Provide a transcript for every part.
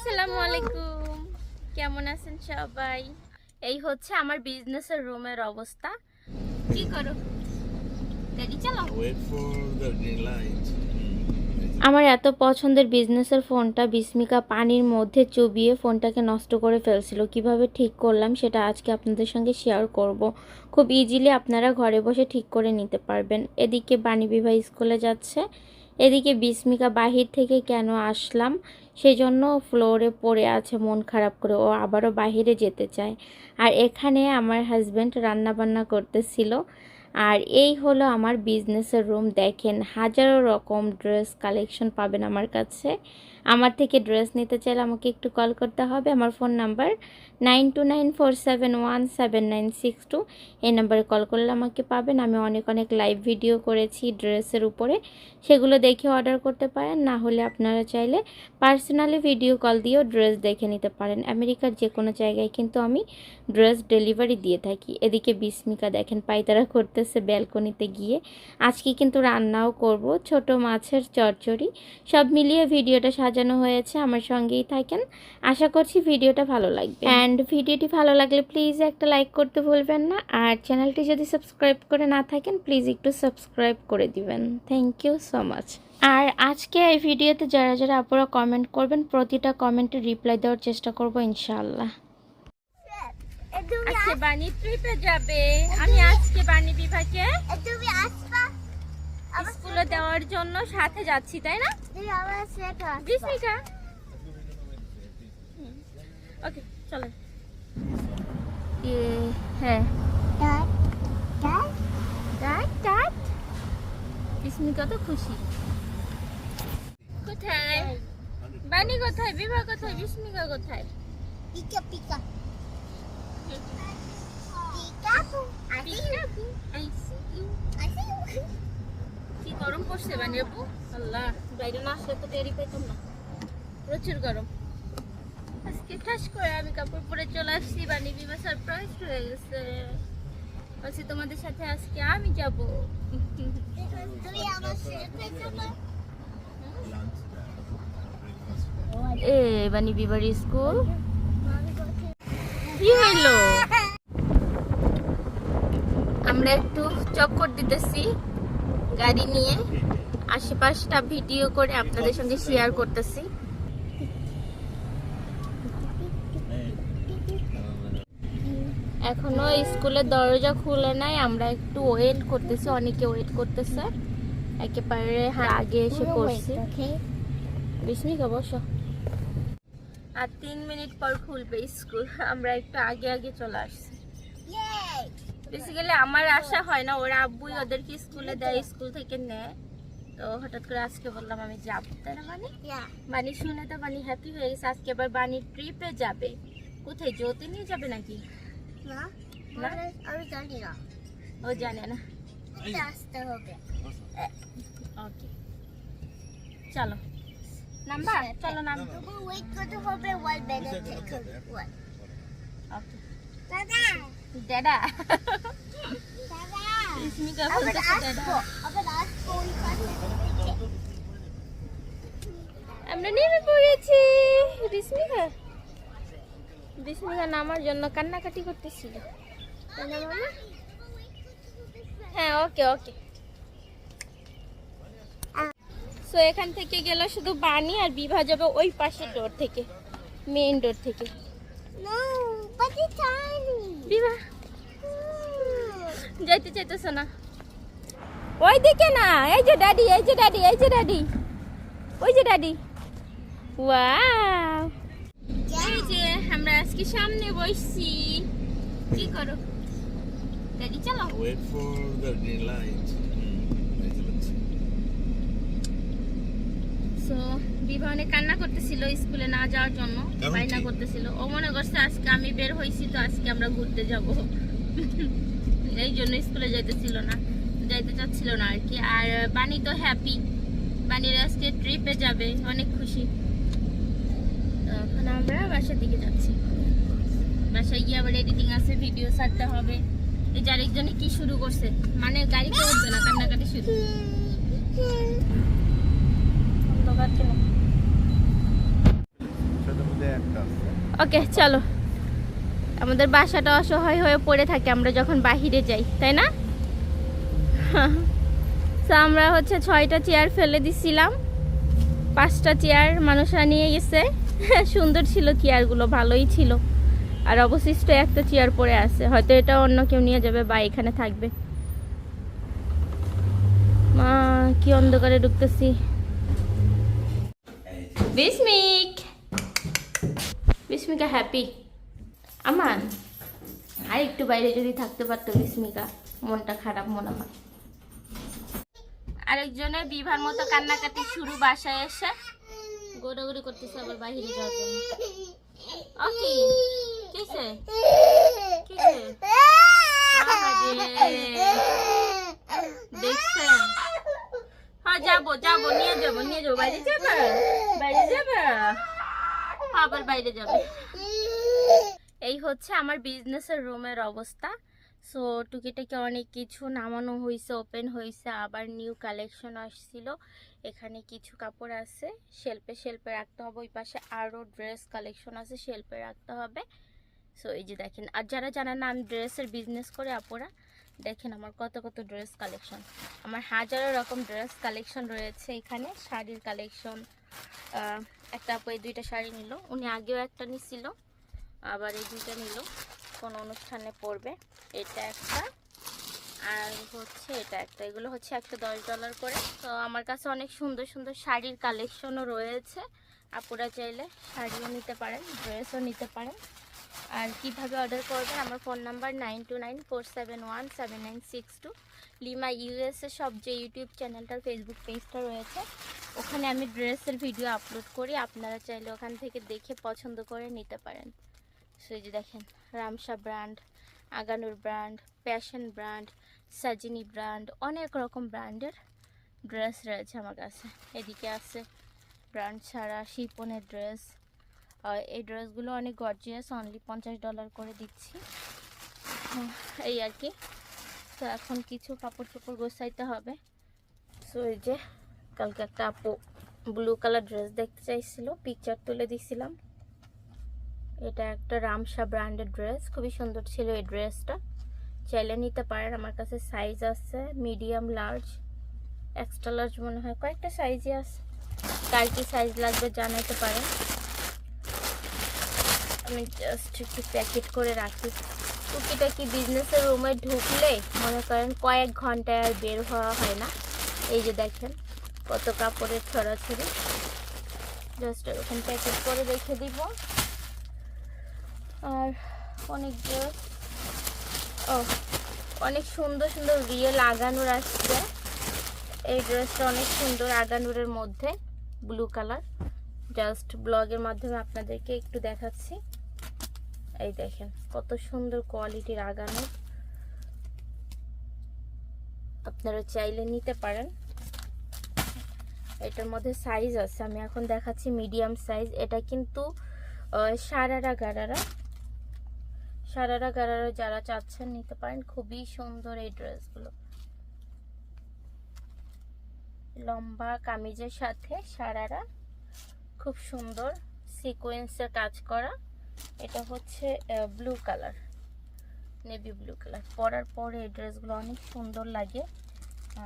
আসসালামু আলাইকুম। কেমন আছেন সবাই? এই হচ্ছে আমার বিজনেসের রুমের অবস্থা। কি করো? গাড়ি চালাও। Wait for the green light. আমার এত পছন্দের বিজনেসের ফোনটা বিস্মিকা পানির মধ্যে চুবিয়ে ফোনটাকে নষ্ট করে ফেলছিল। কীভাবে ঠিক করলাম সেটা আজকে আপনাদের সঙ্গে শেয়ার করব। খুব ইজিলি আপনারা ঘরে বসে ঠিক করে নিতে পারবেন। এদিকে বাণী বিবাহ স্কুলে যাচ্ছে। এদিকে বিস্মিকা বাহির থেকে কেন আসলাম? সেজন্য ফ্লোরে পড়ে আছে, মন খারাপ করে। ও আবারও বাহিরে যেতে চায়। আর এখানে আমার হাজব্যান্ড রান্না বান্না করতেছিল। আর এই হলো আমার বিজনেসের রুম দেখেন, হাজারো রকম ড্রেস কালেকশন পাবেন আমার কাছে। আমার থেকে ড্রেস নিতে চাইলে আমাকে একটু কল করতে হবে। আমার phone number nine two nine four seven one seven nine six two এই নাম্বারে কল করলে আমাকে পাবেন। আমি অনেক অনেক লাইভ ভিডিও করেছি ড্রেসের উপরে। সেগুলো দেখে অর্ডার করতে পারেন। না হলে আপনারা চাইলে পার্সোনালি ভিডিও কল দিয়েও ড্রেস দেখে নিতে পারেন। আমেরিকার যে কোনো জায়গায় কিন্তু আমি ড্রেস ডেলিভারি দিয়ে থাকি। এদিকে বিস্মিকা দেখেন, পায়তারা করতেছে ব্যালকনিতে গিয়ে। আজকে কিন্তু রান্নাও করব ছোট মাছের চচ্চড়ি। সব মিলিয়ে ভিডিওটা সাজানো হয়েছে আমার সঙ্গেই থাকেন। আশা করছি ভিডিওটা ভালো লাগবে। অ্যান্ড ভিডিওটি ভালো লাগলে প্লিজ একটা লাইক করতে ভুলবেন না। আর চ্যানেলটি যদি সাবস্ক্রাইব করে না থাকেন প্লিজ একটু সাবস্ক্রাইব করে দিবেন। থ্যাংক ইউ সো মাচ আর আজকে এই ভিডিওতে যারা যারা আপনারা কমেন্ট করবেন প্রতিটা কমেন্টে রিপ্লাই দেওয়ার চেষ্টা করব ইনশাআল্লাহ। আজকে বাণী ট্রিপে যাবে। আমি আজকে বাণী বিভাগে তুমি আসবা। স্কুলে দেওয়ার জন্য সাথে যাচ্ছি তাই না? বিস্মিকা ওকে চলো। হ্যাঁ। বিস্মিকা তো খুশি। কোথায়? বাণী কোথায়? বিভা কোথায়? বিস্মিকা কোথায়? পিকা পিকা পিকা আসি I see you. আসি কি গরম পড়ছে বানি আপু? আল্লাহ বাইরে না আসলে তো টেরি পেতাম না। প্রচুর গরম। আজকে ঠাস করে আমি কাপড় পরে চলে আসছি বানি বিমা সারপ্রাইজ হয়ে গেছে। বলছি তোমাদের সাথে আজকে আমি যাব। এ বানি বিবার স্কুল। আমরা একটু চক্কর দিতেছি গাড়ি নিয়ে। আশেপাশটা ভিডিও করে আপনাদের সঙ্গে শেয়ার করতেছি। এখনও স্কুলের দরজা খুলে নাই, আমরা একটু ওয়েট করতেছি, অনেকে ওয়েট করতেছে। একেবারে আগে এসে পড়ছি বিস্মিকা বসো। আর তিন মিনিট পর খুলবে স্কুল। আমরা একটু আগে আগে চলে আসছি। বেসিক্যালি আমার আশা হয় না ওরা আব্বুই ওদেরকে স্কুলে দেয় স্কুল থেকে নেয়। তো হঠাৎ করে আজকে বললাম আমি যাব। তাই না মানে বাণী শুনে তো বাণী হ্যাপি হয়ে গেছে। আজকে আবার বাণী ট্রিপে যাবে। কোথায়? জ্যোতি নিয়ে যাবে নাকি? না না? আমি জানি না। ও জানে না। আসতে হবে। ওকে। চলো। নাম্বার? চলো নাম তবু ওয়েট করতে হবে থেকে ওকে দাদা দাদা বলতেছে আবার আমরা নেমে পড়েছি। বিস্মিকা বিস্মিকা নামার জন্য কান্নাকাটি করতেছিল। হ্যাঁ ওকে ওকে সো এখান থেকে গেল শুধু বাণী আর বিভা যাবে ওই পাশের ডোর থেকে মেইন ডোর থেকে। বিভা যাইতে চাইতেছ না। ওই দিকে না এই যে ড্যাডি এই যে ড্যাডি এই যে ড্যাডি ওই যে ড্যাডি ওয়াও এই যে আমরা আজকে সামনে বসছি। কি করো? গাড়ি চালাও। Wait for the green light. এই যে হচ্ছে। সো বিভা অনেক কান্না করতেছিল স্কুলে না যাওয়ার জন্য বায়না? করতেছিল। ও মনে করছে আজকে আমি বের হয়েছি তো আজকে আমরা ঘুরতে যাব। এই জন্য স্কুলে যাইতেছিল না যাইতে চাচ্ছিল না আর কি। আর বাণী তো হ্যাপি বাণীর আজকে ট্রিপে যাবে অনেক খুশি। এখন আমরা বাসার দিকে যাচ্ছি। বাসায় গিয়ে আবার এডিটিং আছে ভিডিও ছাড়তে হবে। এই যে আরেকজনে কি শুরু করছে? মানে গাড়িতে উঠবে না কান্নাকাটি শুরু। ওকে চলো। আমাদের বাসাটা অসহায় হয়ে পড়ে থাকে আমরা যখন বাহিরে যাই তাই না? তো আমরা হচ্ছে ছয়টা চেয়ার ফেলে দিছিলাম। পাঁচটা চেয়ার মানুষরা নিয়ে গেছে। সুন্দর ছিল চেয়ারগুলো ভালোই ছিল। আর অবশিষ্ট একটা চেয়ার পরে আছে হয়তো এটা অন্য কেউ নিয়ে যাবে বা এখানে থাকবে। মা কি অন্ধকারে ঢুকতেছি। বিস্মিক বিস্মিকা হ্যাপি আমান আর একটু বাইরে যদি থাকতে পারতো বিস্মিকা মনটা খারাপ মনে হয়। আরেকজনের বিভার মতো কান্নাকাটি শুরু বাসায় এসে গোড়াগুড়ি করতেছে আবার বাইরে যাওয়ার জন্য। ওকে কিসে কিসে দেখছেন? হ্যাঁ যাব যাব, নিয়ে যাব নিয়ে যাব। বাইরে যাবে? বাইরে যাবে? আবার বাইরে যাবে। এই হচ্ছে আমার বিজনেসের রুমের অবস্থা। সো টুকিটাকি অনেক কিছু নামানো হয়েছে ওপেন হয়েছে আবার নিউ কালেকশন আসছিল। এখানে কিছু কাপড় আছে শেল্পে শেল্পে রাখতে হবে। ওই পাশে আরও ড্রেস কালেকশন আছে শেল্পে রাখতে হবে। সো এই যে দেখেন, আর যারা জানেন না আমি ড্রেসের বিজনেস করে, আপুরা দেখেন আমার কত কত ড্রেস কালেকশন। আমার হাজারো রকম ড্রেস কালেকশন রয়েছে এখানে। শাড়ির কালেকশন একটা আপু এই দুইটা শাড়ি নিল। উনি আগেও একটা নিছিল, আবার এই দুইটা নিল। কোন অনুষ্ঠানে পড়বে এটা একটা, আর হচ্ছে এটা একটা। এগুলো হচ্ছে একটা দশ ডলার করে। তো আমার কাছে অনেক সুন্দর সুন্দর শাড়ির কালেকশনও রয়েছে। আপুরা চাইলে শাড়িও নিতে পারেন, ড্রেসও নিতে পারেন। আর কীভাবে অর্ডার করবেন, আমার phone number nine two nine four seven one seven nine six two Lima USA সব যে ইউটিউব চ্যানেলটার ফেসবুক পেজটা রয়েছে, ওখানে আমি ড্রেসের ভিডিও আপলোড করি, আপনারা চাইলে ওখান থেকে দেখে পছন্দ করে নিতে পারেন। সো যে দেখেন Ramsha brand Aganoor brand passion brand সাজিনি brand অনেক রকম ব্র্যান্ডের ড্রেস রয়েছে আমার কাছে। এদিকে আছে ব্র্যান্ড ছাড়া শিপনের ড্রেস এই ড্রেসগুলো অনেক গর্জিয়াস অনলি পঞ্চাশ ডলার করে দিচ্ছি। এই আর কি। তো এখন কিছু কাপড় চোপড় গোছাইতে হবে। সো এই যে, কালকে একটা আপু ব্লু কালার ড্রেস দেখতে চাইছিল পিকচার তুলে দিছিলাম। এটা একটা রামসা ব্র্যান্ডের ড্রেস খুবই সুন্দর ছিল এই ড্রেসটা চাইলে নিতে পারেন, আমার কাছে সাইজ আছে মিডিয়াম লার্জ এক্সট্রা লার্জ মনে হয়, কয়েকটা সাইজই আছে। কার কি সাইজ লাগবে জানাইতে পারেন। আমি জাস্ট একটু প্যাকেট করে রাখি। টুকিটাকি বিজনেসের রুমে ঢুকলে মনে করেন কয়েক ঘন্টায় আর বের হওয়া হয় না। এই যে দেখেন কত কাপড়ের ছড়াছড়ি। জাস্ট ওখান প্যাকেট করে রেখে দিব। আর অনেক ও, অনেক সুন্দর সুন্দর রিয়েল আগানুর আসছে। এই ড্রেসটা অনেক সুন্দর আগানুরের মধ্যে ব্লু কালার জাস্ট ব্লগের মাধ্যমে আপনাদেরকে একটু দেখাচ্ছি। এই দেখেন, কত সুন্দর কোয়ালিটির আগানো। আপনারা চাইলে নিতে পারেন। এটার মধ্যে সাইজ আছে, আমি এখন দেখাচ্ছি মিডিয়াম সাইজ এটা কিন্তু সারারা গারারা। সারারা গারারা যারা চাচ্ছেন নিতে পারেন, খুবই সুন্দর এই ড্রেসগুলো লম্বা কামিজের সাথে সারারা, খুব সুন্দর সিকোয়েন্সের কাজ করা। এটা হচ্ছে blue colour navy blue colour পরার পরে এই ড্রেসগুলো অনেক সুন্দর লাগে।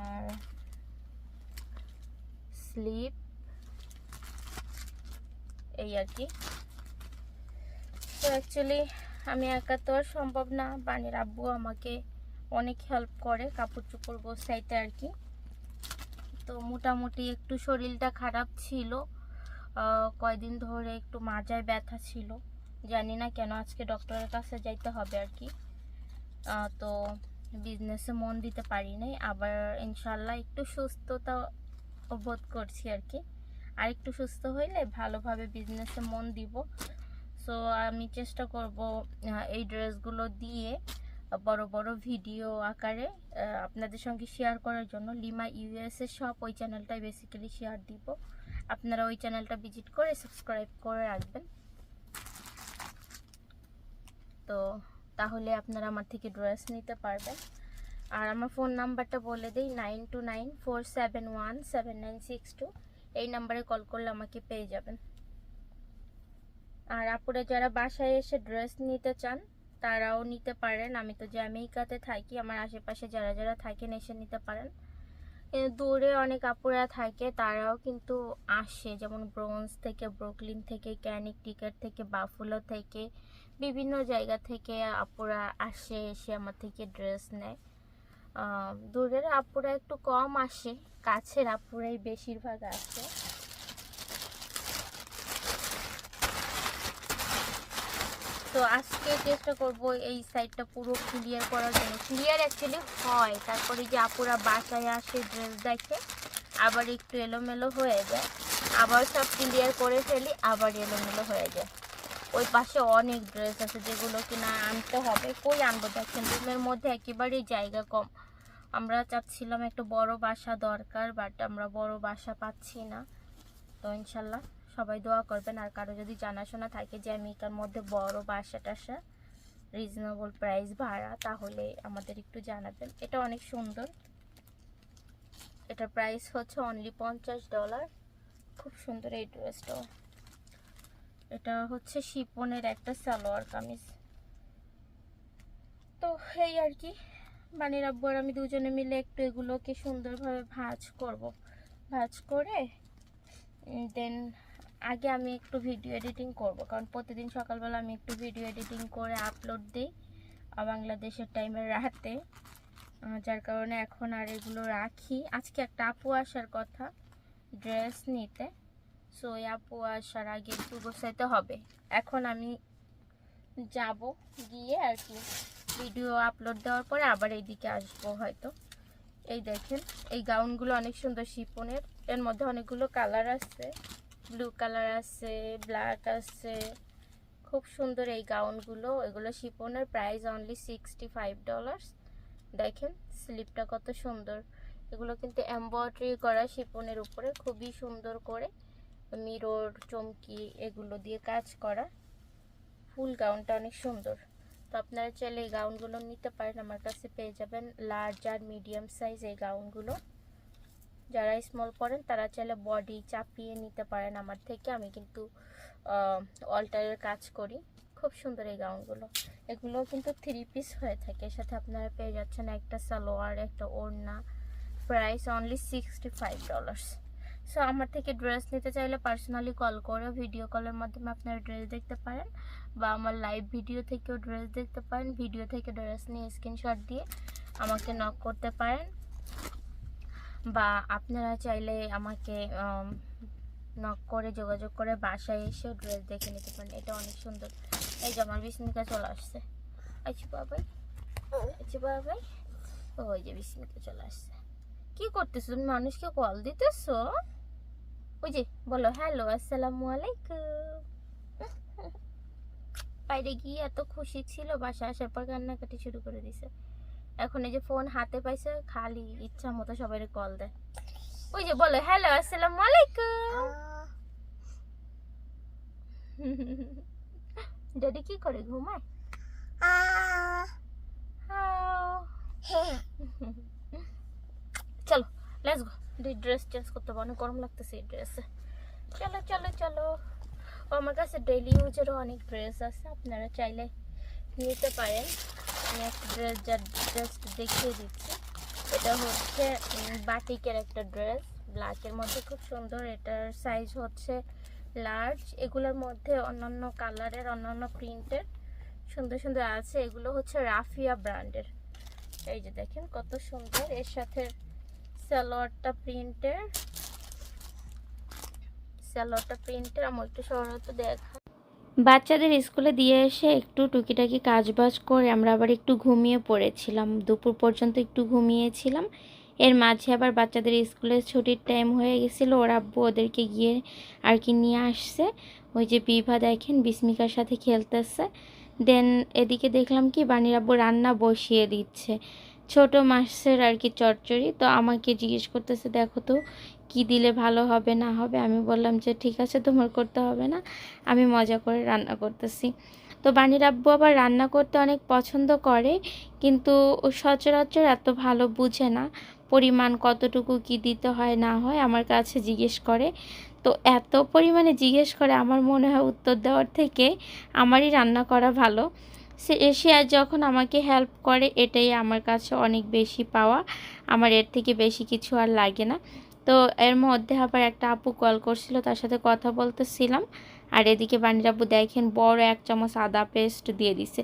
আর স্লিপ এই আর কি। তো অ্যাকচুয়ালি আমি একা তো আর সম্ভব না। বানির আব্বু আমাকে অনেক হেল্প করে কাপড় চোপড় গোছাইতে আর কি। তো মোটামুটি একটু শরীরটা খারাপ ছিল। কয়দিন ধরে একটু মাজায় ব্যথা ছিল। জানি না কেন আজকে ডক্টরের কাছে যাইতে হবে আর কি। তো বিজনেসে মন দিতে পারি নাই। আবার ইনশাল্লাহ একটু সুস্থতা বোধ করছি আর কি। আর একটু সুস্থ হইলে ভালোভাবে বিজনেসে মন দিব। সো আমি চেষ্টা করব এই ড্রেসগুলো দিয়ে বড় বড় ভিডিও আকারে আপনাদের সঙ্গে শেয়ার করার জন্য লিমা ইউএসএ সব ওই চ্যানেলটাই বেসিক্যালি শেয়ার দিব। আপনারা ওই চ্যানেলটা ভিজিট করে সাবস্ক্রাইব করে রাখবেন। তো তাহলে আপনারা আমার থেকে ড্রেস নিতে পারবেন। আর আমার ফোন নাম্বারটা বলে দিই nine two nine four seven one seven nine six two এই নাম্বারে কল করলে আমাকে পেয়ে যাবেন। আর আপুরা যারা বাসায় এসে ড্রেস নিতে চান, তারাও নিতে পারেন। আমি তো জ্যামেইকাতে থাকি, আমার আশেপাশে যারা যারা থাকেন এসে নিতে পারেন। দূরে অনেক আপুরা থাকে, তারাও কিন্তু আসে। যেমন ব্রোঞ্জ থেকে, ব্রুকলিন থেকে, ক্যানিক টিকেট থেকে, বাফুলো থেকে বিভিন্ন জায়গা থেকে আপুরা আসে, এসে আমার থেকে ড্রেস নেয়। দূরের আপুরা একটু কম আসে, কাছের আপুরাই বেশিরভাগ আসে। তো আজকে চেষ্টা করব এই সাইডটা পুরো ক্লিয়ার করার জন্য। ক্লিয়ার অ্যাকচুয়ালি হয়, তারপরে যে আপুরা বাসায় আসে ড্রেস দেখে, আবার একটু এলোমেলো হয়ে যায়। আবার সব ক্লিয়ার করে ফেলি, আবার এলোমেলো হয়ে যায়। ওই পাশে অনেক ড্রেস আছে যেগুলো কিনা আনতে হবে। কই আনব দেখেন? রুমের মধ্যে একেবারেই জায়গা কম। আমরা চাচ্ছিলাম একটা বড় বাসা দরকার বাট আমরা বড় বাসা পাচ্ছি না। তো ইনশাল্লাহ সবাই দোয়া করবেন। আর কারও যদি জানাশোনা থাকে যে আমেরিকার মধ্যে বড় বাসা টাসা রিজনেবল প্রাইস ভাড়া, তাহলে আমাদের একটু জানাবেন। এটা অনেক সুন্দর। এটার প্রাইস হচ্ছে অনলি পঞ্চাশ ডলার খুব সুন্দর এই ড্রেসটাও এটা হচ্ছে শিপনের একটা সালোয়ার কামিজ। তো এই আর কি। বানির আব্বু আর আমি দুজনে মিলে একটু এগুলোকে সুন্দরভাবে ভাঁজ করব। ভাঁজ করে দেন আগে আমি একটু ভিডিও এডিটিং করব। কারণ প্রতিদিন সকালবেলা আমি একটু ভিডিও এডিটিং করে আপলোড দিই বাংলাদেশের টাইমের রাতে। যার কারণে এখন আর এগুলো রাখি। আজকে একটা আপু আসার কথা ড্রেস নিতে। সো ওই আপু আসার আগে একটু গোছাইতে হবে। এখন আমি যাব গিয়ে আর কি, ভিডিও আপলোড দেওয়ার পরে আবার এইদিকে আসব হয়তো। এই দেখেন, এই গাউনগুলো অনেক সুন্দর শিপনের এর মধ্যে অনেকগুলো কালার আছে। ব্লু কালার আছে, ব্ল্যাক আছে। খুব সুন্দর এই গাউনগুলো, এগুলো শিপনের price only sixty five dollars দেখেন স্লিপটা কত সুন্দর। এগুলো কিন্তু এমব্রয়ডারি করা শিপনের উপরে, খুবই সুন্দর করে। মিরর, চমকি এগুলো দিয়ে কাজ করা। ফুল গাউনটা অনেক সুন্দর। তো আপনারা চাইলে এই গাউনগুলো নিতে পারেন। আমার কাছে পেয়ে যাবেন লার্জ আর মিডিয়াম সাইজ এই গাউনগুলো। যারা স্মল পরেন, তারা চাইলে বডি চাপিয়ে নিতে পারেন আমার থেকে। আমি কিন্তু অল্টারের কাজ করি। খুব সুন্দর এই গাউনগুলো। এগুলো কিন্তু থ্রি পিস হয়ে থাকে। এর সাথে আপনারা পেয়ে যাচ্ছেন একটা সালোয়ার, একটা ওড়না। Price only sixty five dollars so আমার থেকে ড্রেস নিতে চাইলে পার্সোনালি কল করে ভিডিও কলের মাধ্যমে আপনারা ড্রেস দেখতে পারেন বা আমার লাইভ ভিডিও থেকেও ড্রেস দেখতে পারেন ভিডিও থেকে ড্রেস নিয়ে স্ক্রিনশট দিয়ে আমাকে নক করতে পারেন বা আপনারা চাইলে আমাকে নক করে যোগাযোগ করে বাসায় এসেও ড্রেস দেখে নিতে পারেন। এটা অনেক সুন্দর। এই যে আমার বিস্মিকা চলে আসছে। আচ্ছা বাবাই আচ্ছা বাবাই, ওই যে বিস্মিকা চলে আসছে। কি করতেছো? তুমি মানুষকে কল দিতেছো? ওই যে বলো হ্যালো আসসালামু আলাইকুম। বাইরে গিয়ে এত খুশি ছিল বাসা আসার পর কান্নাকাটি শুরু করে দিছে। এখন এই যে ফোন হাতে পাইছে খালি ইচ্ছা মতো সবাই কল দেয়। ওই যে বলো হ্যালো আসসালামু আলাইকুম। ড্যাডি কি করে ঘুমায়? হাও। ড্রেস চেঞ্জ করতে হবে অনেক গরম লাগতেছে এই ড্রেসে চলো চলো চলো। আমার কাছে ডেইলি ইউজেরও অনেক ড্রেস আছে, আপনারা চাইলে নিতে পারেন। আমি একটা ড্রেস যা জাস্ট দেখিয়ে দিচ্ছি। এটা হচ্ছে বাটিকের একটা ড্রেস ব্ল্যাকের মধ্যে খুব সুন্দর, এটার সাইজ হচ্ছে লার্জ এগুলোর মধ্যে অন্যান্য কালারের অন্যান্য প্রিন্টের সুন্দর সুন্দর আছে। এগুলো হচ্ছে রাফিয়া ব্র্যান্ডের এই যে দেখেন, কত সুন্দর। এর সাথে সালোয়ারটা প্রিন্টের সালোয়ারটা প্রিন্টের আমার একটু সরত দেখা বাচ্চাদের স্কুলে দিয়ে এসে একটু টুকিটাকি কাজবাজ করে আমরা আবার একটু ঘুমিয়ে পড়েছিলাম। দুপুর পর্যন্ত একটু ঘুমিয়েছিলাম। এর মাঝে আবার বাচ্চাদের স্কুলের ছুটির টাইম হয়ে গেছিল। ওর আব্বু ওদেরকে গিয়ে আর কি নিয়ে আসছে। ওই যে বিভা দেখেন, বিস্মিকার সাথে খেলতেছে। দেন এদিকে দেখলাম কি, বানির আব্বু রান্না বসিয়ে দিচ্ছে। ছোট মাছের আর কি চচ্চড়ি। তো আমাকে জিজ্ঞেস করতেছে, দেখো তো, কি দিলে ভালো হবে, না হবে? আমি বললাম যে, ঠিক আছে, তোমার করতে হবে না, আমি মজা করে রান্না করতেছি। তো বানির আব্বু আবার রান্না করতে অনেক পছন্দ করে, কিন্তু সচরাচর এত ভালো বুঝে না, পরিমাণ কতটুকু কি দিতে হয়, না হয়, আমার কাছে জিজ্ঞেস করে। তো এত পরিমাণে জিজ্ঞেস করে, আমার মনে হয় উত্তর দেওয়ার থেকে আমারই রান্না করা ভালো। সে যখন আমাকে হেল্প করে, এটাই আমার কাছে অনেক বেশি পাওয়া। আমার এর থেকে বেশি কিছু আর লাগে না। তো এর মধ্যে আবার একটা আপু কল করছিল, তার সাথে কথা বলতেছিলাম। আর এদিকে বানির আপু দেখেন, বড় এক চামচ আদা পেস্ট দিয়ে দিছে।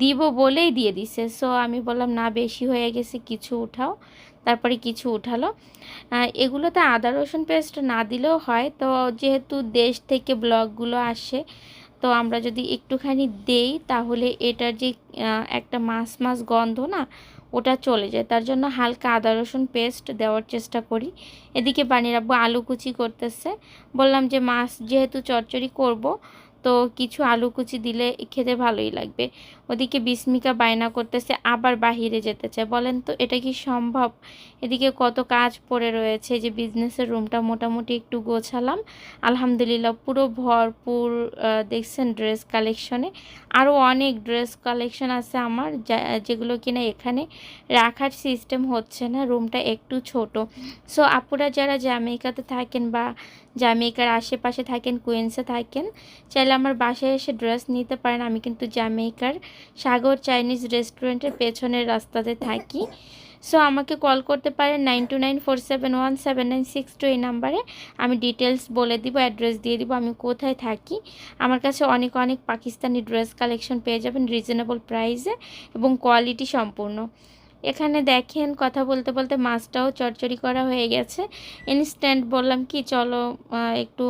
দিব বলেই দিয়ে দিছে। সো আমি বললাম, না, বেশি হয়ে গেছে, কিছু উঠাও। তারপরে কিছু উঠালো। এগুলোতে আদা রসুন পেস্ট না দিলেও হয়। তো যেহেতু দেশ থেকে ব্লগগুলো আসে তো আমরা যদি একটুখানি দেই, তাহলে এটার যে একটা মাছ মাছ গন্ধ না, ওটা চলে যায়। তার জন্য হালকা আদা রসুন পেস্ট দেওয়ার চেষ্টা করি। এদিকে বানিয়ে রাখব আলু কুচি করতেছে। বললাম যে মাছ যেহেতু চচ্চড়ি করব তো কিছু আলু কুচি দিলে খেতে ভালোই লাগবে। ওদিকে বিস্মিকা বায়না করতেছে, আবার বাহিরে যেতে চায়। বলেন তো, এটা কি সম্ভব? এদিকে কত কাজ পড়ে রয়েছে যে বিজনেসের রুমটা মোটামুটি একটু গোছালাম। আলহামদুলিল্লাহ, পুরো ভরপুর দেখছেন ড্রেস কালেকশনে আরও অনেক ড্রেস কালেকশন আছে আমার যেগুলো কিনা এখানে রাখার সিস্টেম হচ্ছে না রুমটা একটু ছোট। সো আপুরা যারা জ্যামাইকাতে থাকেন বা জ্যামাইকার আশেপাশে থাকেন কুইন্সে থাকেন, চাইলে আমার বাসায় এসে ড্রেস নিতে পারেন। আমি কিন্তু জ্যামাইকার সাগর চাইনিজ রেস্টুরেন্টের পেছনের রাস্তাতে থাকি। সো আমাকে কল করতে পারেন nine two nine four seven one seven nine six two এই নাম্বারে আমি ডিটেলস বলে দিব অ্যাড্রেস দিয়ে দিব, আমি কোথায় থাকি। আমার কাছে অনেক অনেক পাকিস্তানি ড্রেস কালেকশন পেয়ে যাবেন রিজনেবল প্রাইসে এবং কোয়ালিটি সম্পূর্ণ। এখানে দেখেন, কথা বলতে বলতে মাছটাও চচ্চড়ি করা হয়ে গেছে। ইনস্ট্যান্ট বললাম কি, চলো একটু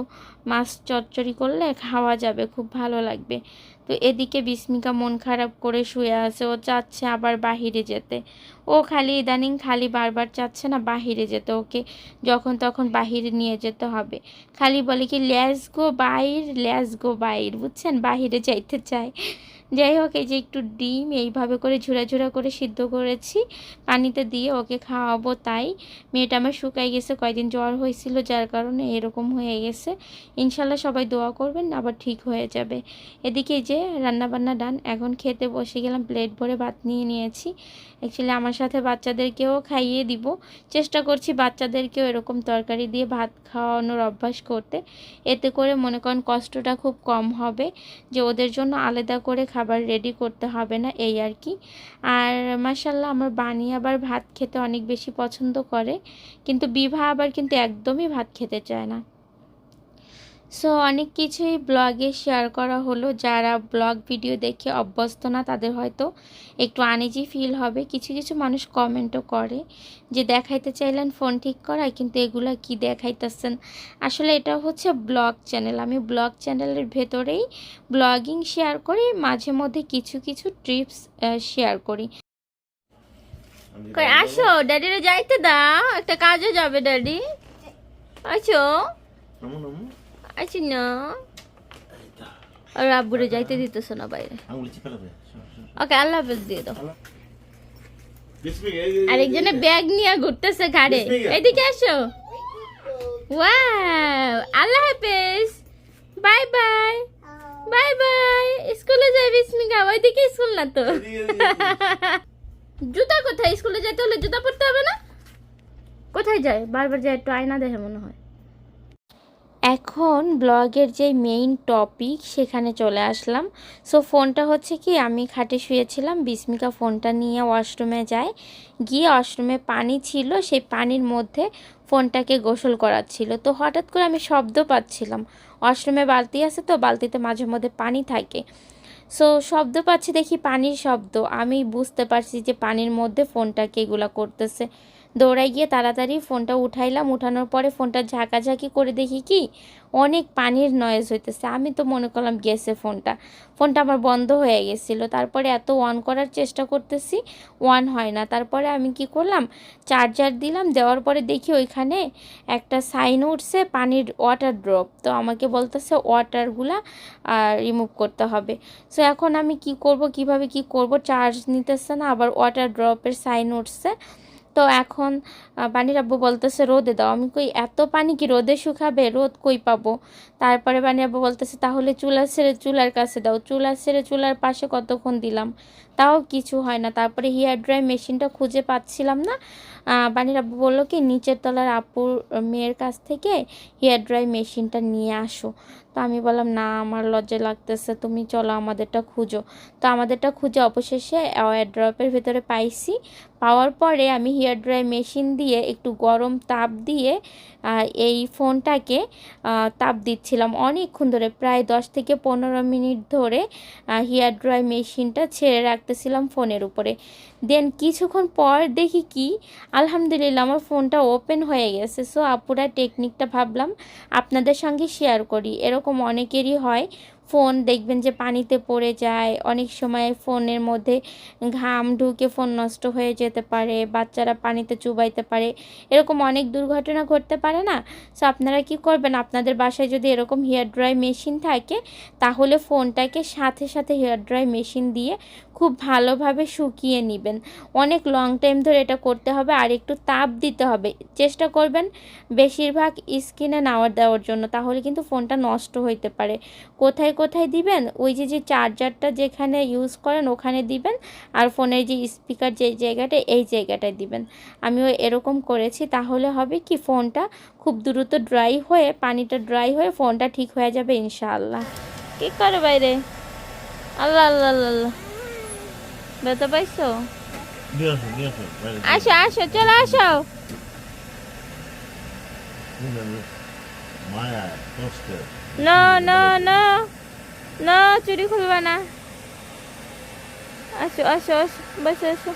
মাছ চচ্চড়ি করলে খাওয়া যাবে, খুব ভালো লাগবে। তো এদিকে বিস্মিকা মন খারাপ করে শুয়ে আছে, ও চাচ্ছে আবার বাহিরে যেতে। ও খালি ইদানিং খালি বারবার চাচ্ছে না বাহিরে যেতে, ওকে যখন তখন বাহিরে নিয়ে যেতে হবে। খালি বলে কি ল্যাস গো বাইর ল্যাস গো বাইর, বুঝছেন? বাহিরে যাইতে চায়। যাই হোক, এই যে একটু ডিম, এইভাবে করে ঝুরা করে সিদ্ধ করেছি। পানিতে দিয়ে ওকে খাওয়াবো তাই। মেয়েটা আমার শুকাই গেছে কয়েকদিন জ্বর হয়েছিল, যার কারণে এরকম হয়ে গেছে। ইনশাল্লাহ সবাই দোয়া করবেন, আবার ঠিক হয়ে যাবে। এদিকে যে যে রান্নাবান্না ডান, এখন খেতে বসে গেলাম, প্লেট ভরে ভাত নিয়ে নিয়েছি। অ্যাকচুয়ালি আমার সাথে বাচ্চাদেরকেও খাইয়ে দিব। চেষ্টা করছি বাচ্চাদেরকেও এরকম তরকারি দিয়ে ভাত খাওয়ানোর অভ্যাস করতে। এতে করে মনে করেন কষ্টটা খুব কম হবে। যে ওদের জন্য আলাদা করে খাবার রেডি করতে হবে না, এই আর কি। আর মাসাল্লাহ আমার বানি আবার ভাত খেতে অনেক বেশি পছন্দ করে। কিন্তু বিভা আবার কিন্তু একদমই ভাত খেতে চায় না। সো অনেক কিছুই ব্লগে শেয়ার করা হলো। যারা ব্লগ ভিডিও দেখে অভ্যস্ত না, তাদের হয়তো একটু আনিজি ফিল হবে। কিছু কিছু মানুষ কমেন্টও করে যে, দেখাইতে চাইলেন ফোন ঠিক করায়, কিন্তু এগুলা কি দেখাইতেছেন? আসলে এটা হচ্ছে ব্লগ চ্যানেল আমি ব্লগ চ্যানেলের ভেতরেই ব্লগিং শেয়ার করি, মাঝে মধ্যে কিছু কিছু ট্রিপস শেয়ার করি। আসো ড্যাডিরে যাইতে দাও। একটা কাজে যাবে ড্যাডি আছো আছি না। আর আব্বুরে যাইতে দিতেছ না বাইরে। ওকে আল্লাহ হাফেজ দিয়ে দাও। আরেকজনে ব্যাগ নিয়ে ঘুরতেছে ঘাড়ে। এদিকে আসো। ওয়াও আল্লাহ হাফেজ। Bye bye. Bye bye. স্কুলে যাই বিস্মিকা। ওইদিকে স্কুল না তো। জুতা কোথায়? স্কুলে যেতে হলে জুতা পরতে হবে না? কোথায় যায়? বারবার যায় একটু আয়না দেখে মনে হয়। এখন ব্লগের যে মেইন টপিক সেখানে চলে আসলাম। সো ফোনটা হচ্ছে কি, আমি খাটে শুয়েছিলাম, বিস্মিকা ফোনটা নিয়ে ওয়াশরুমে যায়। গিয়ে ওয়াশরুমে পানি ছিল, সেই পানির মধ্যে ফোনটাকে গোসল করাচ্ছিল। তো হঠাৎ করে আমি শব্দ পাচ্ছিলাম। ওয়াশরুমে বালতি আছে তো, বালতিতে মাঝে মধ্যে পানি থাকে। সো শব্দ পাচ্ছি, দেখি পানির শব্দ। আমি বুঝতে পারছি যে পানির মধ্যে ফোনটাকে এগুলা করতেছে। দৌড়াই গিয়ে তাড়াতাড়ি ফোনটা উঠাইলাম। উঠানোর পরে ফোনটা ঝাঁকাঝাঁকি করে দেখি কি, অনেক পানির নয়েজ হইতেছে। আমি তো মনে করলাম গেছে ফোনটা। ফোনটা আমার বন্ধ হয়ে গেছিল। তারপরে এত অন করার চেষ্টা করতেছি অন হয় না। তারপরে আমি কি করলাম চার্জার দিলাম। দেওয়ার পরে দেখি ওইখানে একটা সাইন উঠছে, পানির ওয়াটার ড্রপ তো আমাকে বলতেছে ওয়াটারগুলা রিমুভ করতে হবে। সো এখন আমি কি করব, কীভাবে কি করব চার্জ নিতেছে না। আবার ওয়াটার ড্রপের সাইন উঠছে। তো এখন পানির আব্বু বলতেছে, রোদে দাও। আমি কই, এত পানি কি রোদে শুকাবে? রোদ কই পাবো? তারপরে পানির আব্বু বলতেছে, তাহলে চুলা ছেড়ে, চুলার কাছে দাও। চুলা ছেড়ে, চুলার পাশে কতক্ষণ দিলাম? তাও কিছু হয় না। তারপরে হেয়ার ড্রাই মেশিনটা খুঁজে পাচ্ছিলাম না। বানির আব্বু বলল কি, নিচের তলার আপুর মেয়ের কাছ থেকে হেয়ার ড্রাই মেশিনটা নিয়ে আসো। তো আমি বললাম, না, আমার লজ্জা লাগতেছে, তুমি চলো আমাদেরটা খুঁজো। তো আমাদেরটা খুঁজে অবশেষে হেয়ার ড্রপের ভেতরে পাইছি। পাওয়ার পরে আমি হেয়ার ড্রাই মেশিন দিয়ে একটু গরম তাপ দিয়ে এই ফোনটাকে তাপ দিচ্ছিলাম। অনেকক্ষণ ধরে, প্রায় দশ থেকে পনেরো মিনিট ধরে হেয়ার ড্রাই মেশিনটা ছেড়ে রাখতেছিলাম ফোনের উপরে। দেন কিছুক্ষণ পর দেখি কি, আলহামদুলিল্লাহ আমার ফোনটা ওপেন হয়ে গেছে। সো, আপুরা টেকনিকটা ভাবলাম আপনাদের সঙ্গে শেয়ার করি। এরকম অনেকেরই হয়, ফোন দেখবেন যে পানিতে পড়ে যায়, অনেক সময় ফোনের মধ্যে ঘাম ঢুকে ফোন নষ্ট হয়ে যেতে পারে, বাচ্চারা পানিতে চুবাইতে পারে। এরকম অনেক দুর্ঘটনা ঘটতে পারে না? সো, আপনারা কি করবেন? আপনাদের বাসায় যদি এরকম হেয়ার ড্রাই মেশিন থাকে, তাহলে ফোনটাকে সাথে সাথে হেয়ার ড্রাই মেশিন দিয়ে খুব ভালোভাবে শুকিয়ে নেবেন। অনেক লং টাইম ধরে এটা করতে হবে আর একটু তাপ দিতে হবে। চেষ্টা করবেন বেশিরভাগ স্কিনে নাওয়ার দেওয়ার জন্য, তাহলে কিন্তু ফোনটা নষ্ট হইতে পারে। কোথায় কোথায় দিবেন? ওই যে যে চার্জারটা যেখানে ইউজ করেন, ওখানে দিবেন। আর ফোনের যে স্পিকার যে জায়গাটা, এই জায়গাটায় দিবেন। আমিও এরকম করেছি, তাহলে হবে কি ফোনটা খুব দ্রুত ড্রাই হয়ে, পানিটা ড্রাই হয়ে ফোনটা ঠিক হয়ে যাবে ইনশাআল্লাহ। কি করে বাইরে? আল্লাহ আল্লাহ আল্লাহ। ব্যথা পাইছো আসো আসো চলো আসো না না না না চুরি খুলবা না আসো আসো আসো বসো আসো